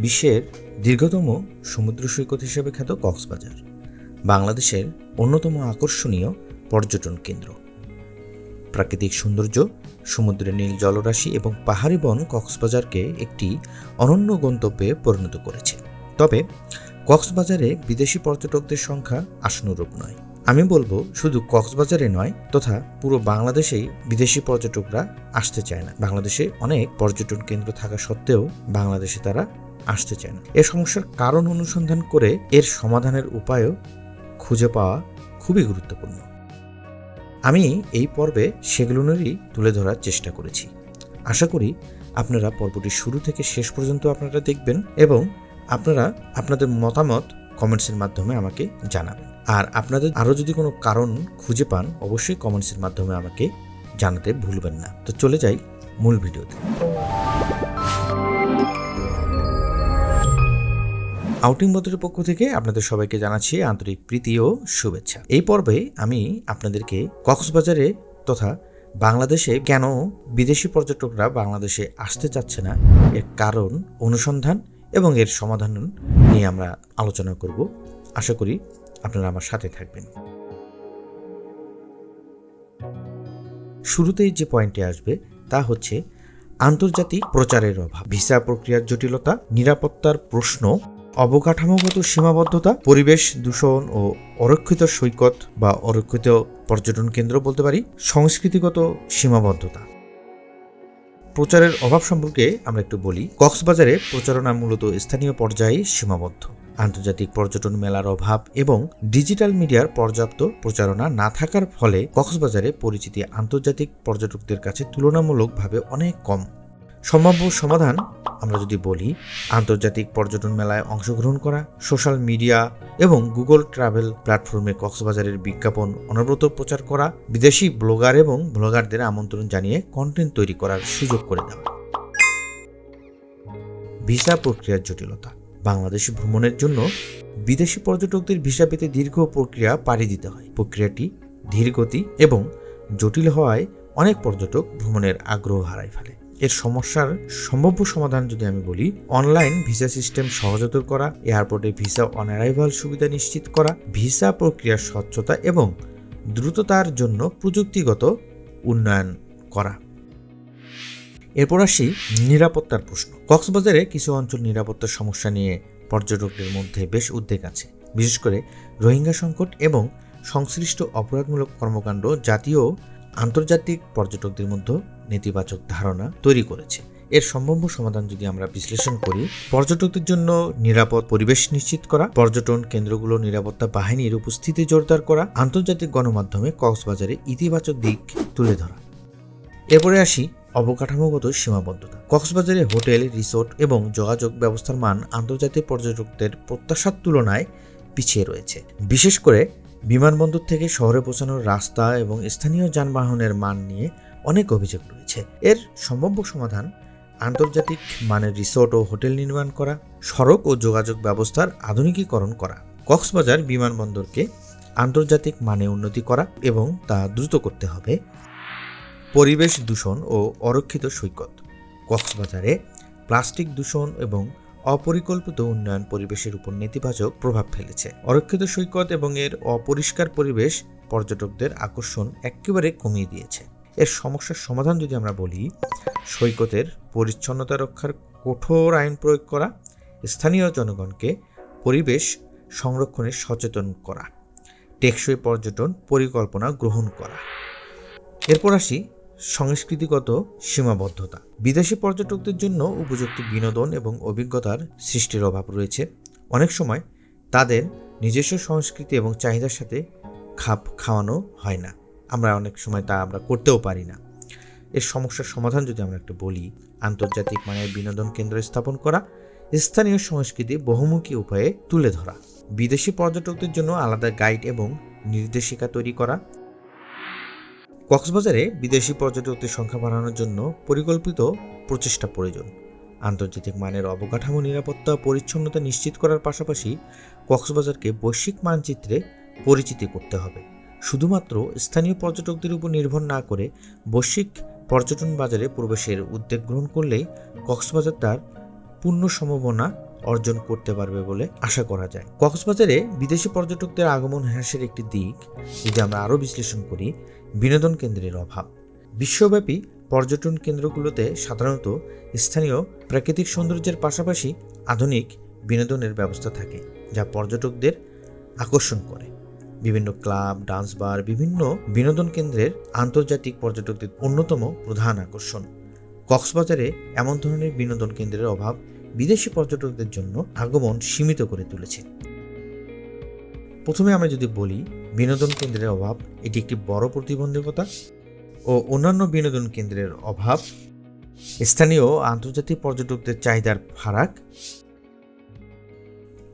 বিশ্বের দীর্ঘতম সমুদ্র সৈকত হিসেবে খ্যাত কক্সবাজার, বাংলাদেশের অন্যতম আকর্ষণীয় পর্যটন কেন্দ্র। প্রাকৃতিক সৌন্দর্য, সমুদ্রের নীল জলরাশি এবং পাহাড়ি বন কক্সবাজারকে একটি অনন্য গন্তব্যে পরিণত করেছে। তবে কক্সবাজারে বিদেশি পর্যটকদের সংখ্যা আশানুরূপ নয়। আমি বলব, শুধু কক্সবাজারে নয়, তথা পুরো বাংলাদেশেই বিদেশি পর্যটকরা আসতে চায় না। বাংলাদেশে অনেক পর্যটন কেন্দ্র থাকা সত্ত্বেও বাংলাদেশে তারা আসতে চায় না। এ সমস্যার কারণ অনুসন্ধান করে এর সমাধানের উপায়ও খুঁজে পাওয়া খুবই গুরুত্বপূর্ণ। আমি এই পর্বে সেগুলোনেরই তুলে ধরার চেষ্টা করেছি। আশা করি আপনারা পর্বটি শুরু থেকে শেষ পর্যন্ত আপনারা দেখবেন এবং আপনারা আপনাদের মতামত কমেন্টসের মাধ্যমে আমাকে জানাবেন। আর আপনাদের আরও যদি কোনো কারণ খুঁজে পান, অবশ্যই কমেন্টসের মাধ্যমে আমাকে জানাতে ভুলবেন না। তো চলে যাই মূল ভিডিওতে। আউটিং বদরের পক্ষ থেকে আপনাদের সবাইকে জানাচ্ছি আন্তরিক প্রীতি ও শুভেচ্ছা। এই পর্বে আমি আপনাদেরকে কক্সবাজারে তথা বাংলাদেশে কেন বিদেশি পর্যটকরা বাংলাদেশে আসতে চাচ্ছে না এর কারণ, অনুসন্ধান এবং এর সমাধান নিয়ে আমরা আলোচনা করব। আশা করি আপনারা আমার সাথে থাকবেন। শুরুতেই যে পয়েন্টে আসবে তা হচ্ছে আন্তর্জাতিক প্রচারের অভাব। ভিসা প্রক্রিয়ার জটিলতা, নিরাপত্তার প্রশ্ন অবকাঠামোগত সীমাবদ্ধতা, পরিবেশ দূষণ ও অরক্ষিত সৈকত বা অরক্ষিত পর্যটন কেন্দ্র বলতে পারি, সংস্কৃতিগত সীমাবদ্ধতা। প্রচারের অভাব সম্পর্কে আমরা একটু বলি, কক্সবাজারে প্রচারণা মূলত স্থানীয় পর্যায়ে সীমাবদ্ধ। আন্তর্জাতিক পর্যটন মেলার অভাব এবং ডিজিটাল মিডিয়ার পর্যাপ্ত প্রচারণা না থাকার ফলে কক্সবাজারে পরিচিতি আন্তর্জাতিক পর্যটকদের কাছে তুলনামূলকভাবে অনেক কম। সম্ভাব্য সমাধান আমরা যদি বলি, আন্তর্জাতিক পর্যটন মেলায় অংশগ্রহণ করা, সোশ্যাল মিডিয়া এবং গুগল ট্রাভেল প্ল্যাটফর্মে কক্সবাজারের বিজ্ঞাপন অনবরত প্রচার করা, বিদেশি ব্লগার এবং ব্লগারদের আমন্ত্রণ জানিয়ে কন্টেন্ট তৈরি করার সুযোগ করে দেওয়া। ভিসা প্রক্রিয়ার জটিলতা। বাংলাদেশ ভ্রমণের জন্য বিদেশি পর্যটকদের ভিসা পেতে দীর্ঘ প্রক্রিয়া পাড়ি দিতে হয়। প্রক্রিয়াটি ধীরগতি এবং জটিল হওয়ায় অনেক পর্যটক ভ্রমণের আগ্রহ হারায় ফেলে। এর সমস্যার সম্ভাব্য সমাধান যদি আমি বলি, অনলাইন ভিসা সিস্টেম সহজতর করা, এয়ারপোর্টে ভিসা অন অ্যারাইভাল সুবিধা নিশ্চিত করা, ভিসা প্রক্রিয়ার স্বচ্ছতা এবং দ্রুততার জন্য প্রযুক্তিগত উন্নয়ন করা। এরপর আসি নিরাপত্তার প্রশ্ন। কক্সবাজারে কিছু অঞ্চল নিরাপত্তার সমস্যা নিয়ে পর্যটকদের মধ্যে বেশ উদ্বেগ আছে। বিশেষ করে রোহিঙ্গা সংকট এবং সংশ্লিষ্ট অপরাধমূলক কর্মকাণ্ড জাতীয় আন্তর্জাতিক পর্যটকদের মধ্যে নেতিবাচক ধারণা তৈরি করেছে। এর সম্ভাব্য সমাধান যদি আমরা বিশ্লেষণ করি, পর্যটকদের জন্য নিরাপদ পরিবেশ নিশ্চিত করা, পর্যটন কেন্দ্রগুলো নিরাপত্তা বাহিনীর উপস্থিতি জোরদার করা, আন্তর্জাতিক গণমাধ্যমে কক্সবাজারে ইতিবাচক দিক তুলে ধরা। এরপরে আসি অবকাঠামোগত সীমাবদ্ধতা। কক্সবাজারে হোটেল, রিসোর্ট এবং যোগাযোগ ব্যবস্থার মান আন্তর্জাতিক পর্যটকদের প্রত্যাশার তুলনায় পিছিয়ে রয়েছে। বিশেষ করে বিমানবন্দর থেকে শহরে পৌঁছানোর রাস্তা এবং স্থানীয় যানবাহনের মান নিয়ে অনেক অভিযোগ রয়েছে। এর সম্ভাব্য সমাধান আন্তর্জাতিক মানের রিসোর্ট ও হোটেল নির্মাণ করা, সড়ক ও যোগাযোগ ব্যবস্থার আধুনিকীকরণ করা, কক্সবাজার বিমানবন্দরকে আন্তর্জাতিক মানে উন্নতি করা এবং তা দ্রুত করতে হবে। পরিবেশ দূষণ ও অরক্ষিত সৈকত, কক্সবাজারে প্লাস্টিক দূষণ এবং অপরিকল্পিত উন্নয়ন পরিবেশের উপর নেতিবাচক প্রভাব ফেলেছে। অরক্ষিত সৈকত এবং এর অপরিষ্কার পরিবেশ পর্যটকদের আকর্ষণ একেবারে কমিয়ে দিয়েছে। এর সমস্যার সমাধান যদি আমরা বলি, সৈকতের পরিচ্ছন্নতা রক্ষার কঠোর আইন প্রয়োগ করা, স্থানীয় জনগণকে পরিবেশ সংরক্ষণে সচেতন করা, টেকসই পর্যটন পরিকল্পনা গ্রহণ করা। এরপর আসি সংস্কৃতিগত সীমাবদ্ধতা। বিদেশি পর্যটকদের জন্য উপযুক্ত বিনোদন এবং অভিজ্ঞতার সৃষ্টির অভাব রয়েছে। অনেক সময় তাদের নিজস্ব সংস্কৃতি এবং চাহিদার সাথে খাপ খাওয়ানো হয় না। আমরা অনেক সময় তা আমরা করতেও পারি না। এর সমস্যার সমাধান যদি আমরা একটু বলি, আন্তর্জাতিক মানের বিনোদন কেন্দ্র স্থাপন করা, স্থানীয় সংস্কৃতি বহুমুখী উপায়ে তুলে ধরা। বিদেশি পর্যটকদের জন্য আলাদা গাইড এবং নির্দেশিকা তৈরি করা কক্সবাজারে বিদেশি পর্যটকদের সংখ্যা বাড়ানোর জন্য পরিকল্পিত প্রচেষ্টা প্রয়োজন। আন্তর্জাতিক মানের অবকাঠামো নিরাপত্তা পরিচ্ছন্নতা নিশ্চিত করার পাশাপাশি কক্সবাজারকে বৈশ্বিক মানচিত্রে পরিচিতি করতে হবে। শুধুমাত্র স্থানীয় পর্যটকদের উপর নির্ভর না করে বৈশ্বিক পর্যটন বাজারে প্রবেশের উদ্যোগ গ্রহণ করলেই কক্সবাজার তার পূর্ণ সম্ভাবনা অর্জন করতে পারবে বলে আশা করা যায়। কক্সবাজারে বিদেশি পর্যটকদের আগমন হ্রাসের একটি দিক যদি আমরা আরও বিশ্লেষণ করি, বিনোদন কেন্দ্রের অভাব। বিশ্বব্যাপী পর্যটন কেন্দ্রগুলোতে সাধারণত স্থানীয় প্রাকৃতিক সৌন্দর্যের পাশাপাশি আধুনিক বিনোদনের ব্যবস্থা থাকে, যা পর্যটকদের আকর্ষণ করে। বিভিন্ন ক্লাব, ডান্স বার, বিভিন্ন বিনোদন কেন্দ্রের আন্তর্জাতিক পর্যটকদের অন্যতম প্রধান আকর্ষণ। কক্সবাজারে এমন ধরনের বিনোদন কেন্দ্রের অভাব বিদেশি পর্যটকদের জন্য আগমন সীমিত করে তুলেছে। প্রথমে আমরা যদি বলি, বিনোদন কেন্দ্রের অভাব, এটি একটি বড় প্রতিবন্ধকতা, ও অন্যান্য বিনোদন কেন্দ্রের অভাব, স্থানীয় আন্তর্জাতিক পর্যটকদের চাহিদার ফারাক।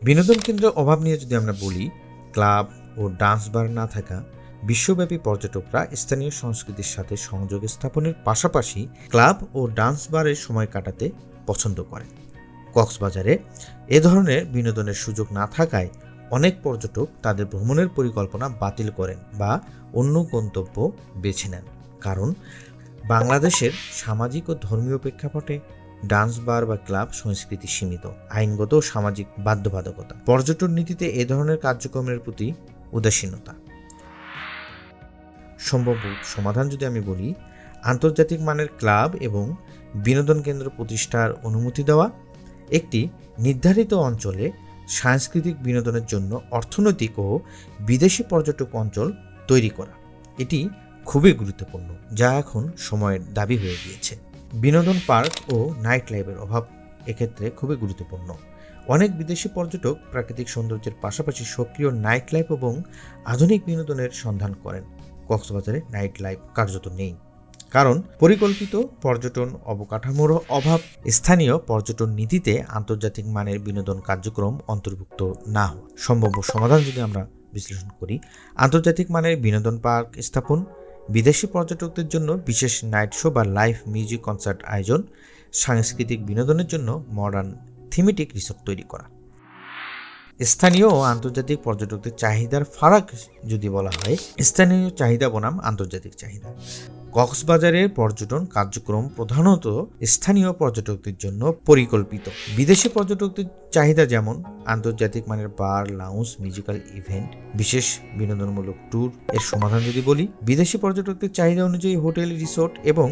বিনোদন কেন্দ্রের অভাব নিয়ে যদি আমরা বলি, ক্লাব ও ডান্স বার না থাকা, বিশ্বব্যাপী পর্যটকরা স্থানীয় সংস্কৃতির সাথে সংযোগ স্থাপনের পাশাপাশি ক্লাব ও ডান্স বারের সময় কাটাতে পছন্দ করেন। কক্সবাজারে এ ধরনের বিনোদনের সুযোগ না থাকায় অনেক পর্যটক তাদের ভ্রমণের পরিকল্পনা বাতিল করেন বা অন্য গন্তব্য বেছে নেন। কারণ বাংলাদেশের সামাজিক ও ধর্মীয় প্রেক্ষাপটে ডান্স বার বা ক্লাব সংস্কৃতি সীমিত, আইনগত ও সামাজিক বাধ্যবাধকতা। পর্যটন নীতিতে এ ধরনের কার্যক্রমের প্রতি উদাসীনতা। সম্ভব সমাধান যদি আমি বলি, আন্তর্জাতিক মানের ক্লাব এবং বিনোদন কেন্দ্র প্রতিষ্ঠার অনুমতি দেওয়া একটি নির্ধারিত অঞ্চলে সাংস্কৃতিক বিনোদনের জন্য অর্থনৈতিক ও বিদেশি পর্যটক অঞ্চল তৈরি করা। এটি খুবই গুরুত্বপূর্ণ, যা এখন সময়ের দাবি হয়ে গিয়েছে। বিনোদন পার্ক ও নাইট লাইফের অভাব এক্ষেত্রে খুবই গুরুত্বপূর্ণ। অনেক বিদেশি পর্যটক প্রাকৃতিক সৌন্দর্যের পাশাপাশি সক্রিয় নাইট লাইফ এবং আধুনিক বিনোদনের সন্ধান করেন। কক্সবাজারে নাইট লাইফ কার্যত নেই। কারণ পরিকল্পিত পর্যটন অবকাঠামোর অভাব স্থানীয় পর্যটন নীতিতে আন্তর্জাতিক মানের বিনোদন কার্যক্রম অন্তর্ভুক্ত না হওয়া সম্ভাব্য সমাধান যদি আমরা বিশ্লেষণ করি, আন্তর্জাতিক মানের বিনোদন পার্ক স্থাপন, বিদেশি পর্যটকদের জন্য বিশেষ নাইট শো বা লাইভ মিউজিক কনসার্ট আয়োজন, সাংস্কৃতিক বিনোদনের জন্য মডার্ন থিমেটিক রিসোর্ট তৈরি করা। স্থানীয় ও আন্তর্জাতিক পর্যটকদের চাহিদার ফারাক যদি বলা হয়, স্থানীয় চাহিদা বনাম আন্তর্জাতিক চাহিদা। কক্সবাজারের পর্যটন কার্যক্রম প্রধানত স্থানীয় পর্যটকদের জন্য পরিকল্পিত। বিদেশি পর্যটকদের চাহিদা যেমন, আন্তর্জাতিক মানের বার লাউন্স মিউজিক্যাল ইভেন্ট বিশেষ বিনোদনমূলক ট্যুর এর সমাধান যদি বলি, বিদেশি পর্যটকদের চাহিদা অনুযায়ী হোটেল রিসোর্ট এবং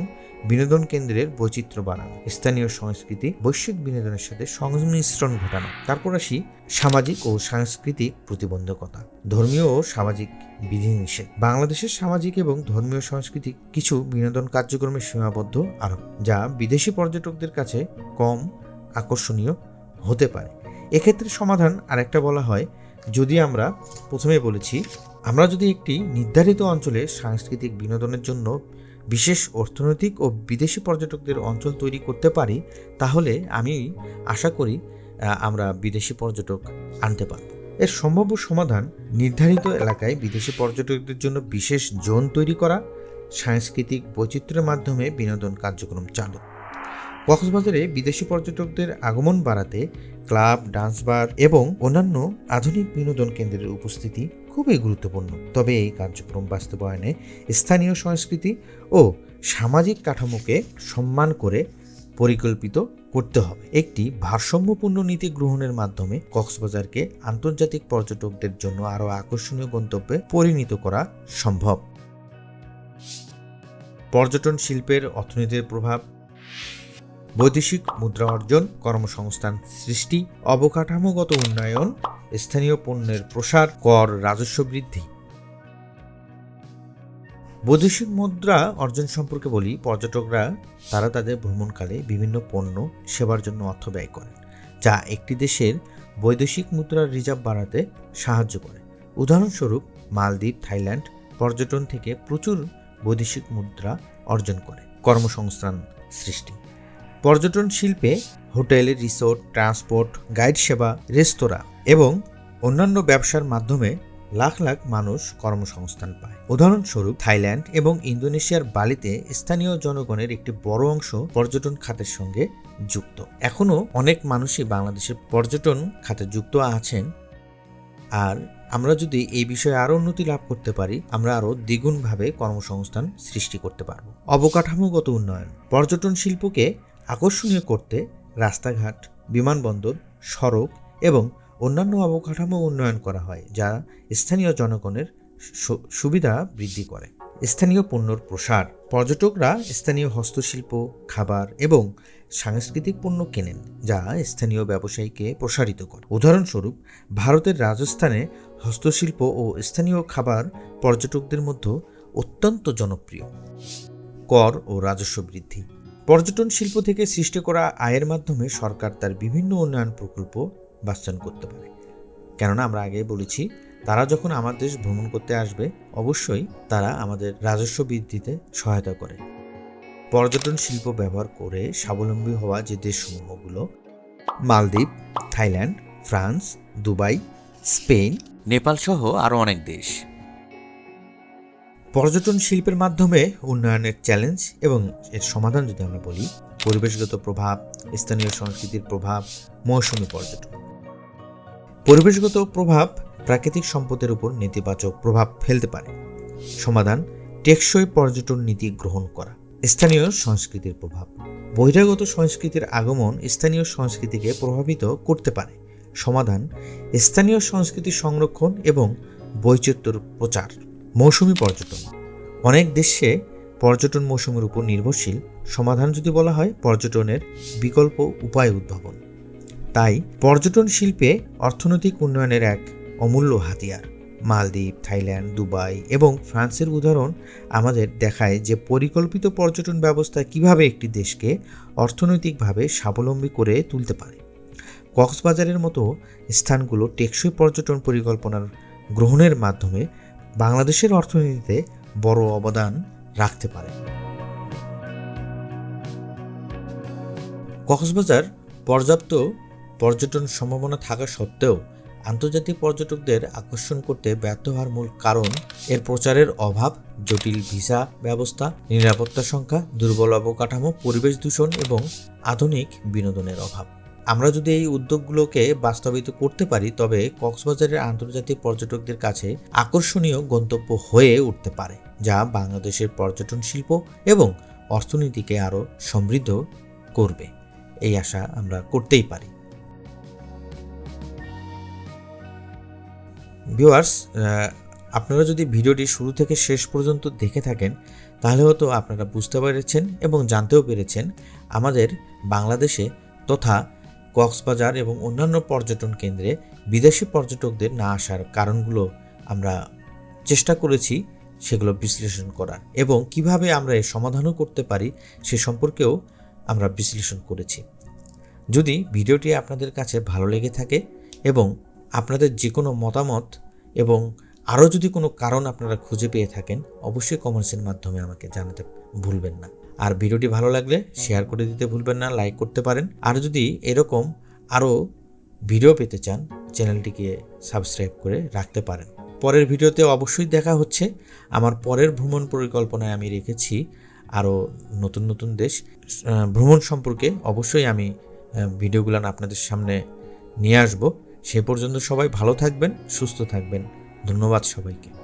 বিনোদন কেন্দ্রের বৈচিত্র্য বাড়ানো, স্থানীয় সংস্কৃতি, বৈশ্বিক বিনোদনের সাথে সংমিশ্রণ ঘটানো, তারপর আসি সামাজিক ও সাংস্কৃতিক প্রতিবন্ধকতা, ধর্মীয় ও সামাজিক বিধিনিষেধ। বাংলাদেশের সামাজিক এবং ধর্মীয় সাংস্কৃতিক কিছু বিনোদন কার্যক্রমে সীমাবদ্ধ আরোপ যা বিদেশি পর্যটকদের কাছে কম আকর্ষণীয় হতে পারে। এক্ষেত্রে সমাধান আরেকটা বলা হয়, যদি আমরা প্রথমে বলেছি, আমরা যদি একটি নির্ধারিত অঞ্চলে সাংস্কৃতিক বিনোদনের জন্য বিশেষ অর্থনৈতিক ও বিদেশি পর্যটকদের অঞ্চল তৈরি করতে পারি, তাহলে আমি আশা করি আমরা বিদেশি পর্যটক আনতে পারব। এর সম্ভাব্য সমাধান নির্ধারিত এলাকায় বিদেশি পর্যটকদের জন্য বিশেষ জোন তৈরি করা, সাংস্কৃতিক বৈচিত্র্যের মাধ্যমে বিনোদন কার্যক্রম চালু। কক্সবাজারে বিদেশি পর্যটকদের আগমন বাড়াতে ক্লাব, ডান্স বার এবং অন্যান্য আধুনিক বিনোদন কেন্দ্রের উপস্থিতি খুবই গুরুত্বপূর্ণ। তবে এই কার্যক্রম বাস্তবায়নে স্থানীয় সংস্কৃতি ও সামাজিক কাঠামোকে সম্মান করে পরিকল্পিত করতে হবে। একটি ভারসাম্যপূর্ণ নীতি গ্রহণের মাধ্যমে কক্সবাজারকে আন্তর্জাতিক পর্যটকদের জন্য আরও আকর্ষণীয় গন্তব্যে পরিণত করা সম্ভব। পর্যটন শিল্পের অর্থনীতির প্রভাব, বৈদেশিক মুদ্রা অর্জন, কর্মসংস্থান সৃষ্টি, অবকাঠামোগত উন্নয়ন স্থানীয় পণ্যের প্রসার, কর, রাজস্ব বৃদ্ধি। বৈদেশিক মুদ্রা অর্জন সম্পর্কে বলি, পর্যটকরা, তারা তাদের ভ্রমণকালে বিভিন্ন পণ্য সেবার জন্য অর্থ ব্যয় করেন, যা একটি দেশের বৈদেশিক মুদ্রার রিজার্ভ বাড়াতে সাহায্য করে। উদাহরণস্বরূপ, মালদ্বীপ, থাইল্যান্ড পর্যটন থেকে প্রচুর বৈদেশিক মুদ্রা অর্জন করে, কর্মসংস্থান সৃষ্টি। পর্যটন শিল্পে হোটেল, রিসোর্ট, ট্রান্সপোর্ট, গাইড সেবা, রেস্তোরাঁ এবং অন্যান্য ব্যবসার মাধ্যমে লাখ লাখ মানুষ কর্মসংস্থান পায়। উদাহরণস্বরূপ, থাইল্যান্ড এবং ইন্দোনেশিয়ার বালিতে স্থানীয় জনগণের একটি বড় অংশ পর্যটন খাতের সঙ্গে যুক্ত। এখনও অনেক মানুষই বাংলাদেশের পর্যটন খাতে যুক্ত আছেন। আর আমরা যদি এই বিষয়ে আরও উন্নতি লাভ করতে পারি, আমরা আরও দ্বিগুণভাবে কর্মসংস্থান সৃষ্টি করতে পারব। অবকাঠামোগত উন্নয়ন, পর্যটন শিল্পকে আকর্ষণীয় করতে রাস্তাঘাট, বিমানবন্দর, সড়ক এবং অন্যান্য অবকাঠামো উন্নয়ন করা হয়, যা স্থানীয় জনগণের সুবিধা বৃদ্ধি করে। স্থানীয় পণ্যর প্রসার। পর্যটকরা স্থানীয় হস্তশিল্প, খাবার এবং সাংস্কৃতিক পণ্য কেনেন, যা স্থানীয় ব্যবসায়ীকে প্রসারিত করে। উদাহরণস্বরূপ, ভারতের রাজস্থানে হস্তশিল্প ও স্থানীয় খাবার পর্যটকদের মধ্যে অত্যন্ত জনপ্রিয়। কর ও রাজস্ব বৃদ্ধি। পর্যটন শিল্প থেকে সৃষ্টি করা আয়ের মাধ্যমে সরকার তার বিভিন্ন উন্নয়ন প্রকল্প বাস্তবায়ন করতে পারে। কেননা আমরা আগে বলেছি, তারা যখন আমার দেশ ভ্রমণ করতে আসবে, অবশ্যই তারা আমাদের রাজস্ব বৃদ্ধিতে সহায়তা করে। পর্যটন শিল্প ব্যবহার করে স্বাবলম্বী হওয়া যে দেশসমূহগুলো, Maldives, Thailand, France, Dubai, Spain, Nepal সহ আরও অনেক দেশ। পর্যটন শিল্পের মাধ্যমে উন্নয়নের চ্যালেঞ্জ এবং এর সমাধান যদি আমরা বলি, পরিবেশগত প্রভাব, স্থানীয় সংস্কৃতির প্রভাব, মৌসুমী পর্যটন। পরিবেশগত প্রভাব প্রাকৃতিক সম্পদের উপর নেতিবাচক প্রভাব ফেলতে পারে। সমাধান টেকসই পর্যটন নীতি গ্রহণ করা, স্থানীয় সংস্কৃতির প্রভাব। বহিরাগত সংস্কৃতির আগমন স্থানীয় সংস্কৃতিকে প্রভাবিত করতে পারে। সমাধান স্থানীয় সংস্কৃতি সংরক্ষণ এবং বৈচিত্র্যর প্রচার। মৌসুমি পর্যটন। অনেক দেশে পর্যটন মৌসুমের উপর নির্ভরশীল। সমাধান যদি বলা হয়, পর্যটনের বিকল্প উপায় উদ্ভাবন। তাই পর্যটন শিল্পে অর্থনৈতিক উন্নয়নের এক অমূল্য হাতিয়ার। মালদ্বীপ, থাইল্যান্ড, দুবাই এবং ফ্রান্সের উদাহরণ আমাদের দেখায় যে পরিকল্পিত পর্যটন ব্যবস্থা কীভাবে একটি দেশকে অর্থনৈতিকভাবে স্বাবলম্বী করে তুলতে পারে। কক্সবাজারের মতো স্থানগুলো টেকসই পর্যটন পরিকল্পনার গ্রহণের মাধ্যমে বাংলাদেশের অর্থনীতিতে বড় অবদান রাখতে পারে। কক্সবাজার পর্যাপ্ত পর্যটন সম্ভাবনা থাকা সত্ত্বেও আন্তর্জাতিক পর্যটকদের আকর্ষণ করতে ব্যর্থ হওয়ার মূল কারণ এর প্রচারের অভাব, জটিল ভিসা ব্যবস্থা, নিরাপত্তা সংখ্যা, দুর্বল অবকাঠামো, পরিবেশ দূষণ এবং আধুনিক বিনোদনের অভাব। আমরা যদি এই উদ্যোগগুলোকে বাস্তবায়িত করতে পারি, তবে কক্সবাজারের আন্তর্জাতিক পর্যটকদের কাছে আকর্ষণীয় গন্তব্য হয়ে উঠতে পারে, যা বাংলাদেশের পর্যটন শিল্প এবং অর্থনীতিকে আরও সমৃদ্ধ করবে। এই আশা আমরা করতেই পারি। ভিউয়ার্স আপনারা যদি ভিডিওটি শুরু থেকে শেষ পর্যন্ত দেখে থাকেন, তাহলে হয়তো আপনারা বুঝতে পেরেছেন এবং জানতেও পেরেছেন আমাদের বাংলাদেশে তথা কক্সবাজার এবং অন্যান্য পর্যটন কেন্দ্রে বিদেশি পর্যটকদের না আসার কারণগুলো আমরা চেষ্টা করেছি সেগুলো বিশ্লেষণ করার এবং কীভাবে আমরা এর সমাধানও করতে পারি সে সম্পর্কেও আমরা বিশ্লেষণ করেছি। যদি ভিডিওটি আপনাদের কাছে ভালো লেগে থাকে এবং আপনাদের যে কোনো মতামত এবং আরও যদি কোনো কারণ আপনারা খুঁজে পেয়ে থাকেন, অবশ্যই কমেন্টসের মাধ্যমে আমাকে জানাতে ভুলবেন না। আর ভিডিওটি ভালো লাগলে শেয়ার করে দিতে ভুলবেন না লাইক করতে পারেন। আর যদি এরকম আরও ভিডিও পেতে চান চ্যানেলটিকে সাবস্ক্রাইব করে রাখতে পারেন। পরের ভিডিওতে অবশ্যই দেখা হচ্ছে। আমার পরের ভ্রমণ পরিকল্পনায় আমি রেখেছি আরও নতুন নতুন দেশ। ভ্রমণ সম্পর্কে অবশ্যই আমি আহ, ভিডিওগুলো আপনাদের সামনে নিয়ে আসব। সে পর্যন্ত সবাই ভালো থাকবেন সুস্থ থাকবেন। ধন্যবাদ সবাইকে।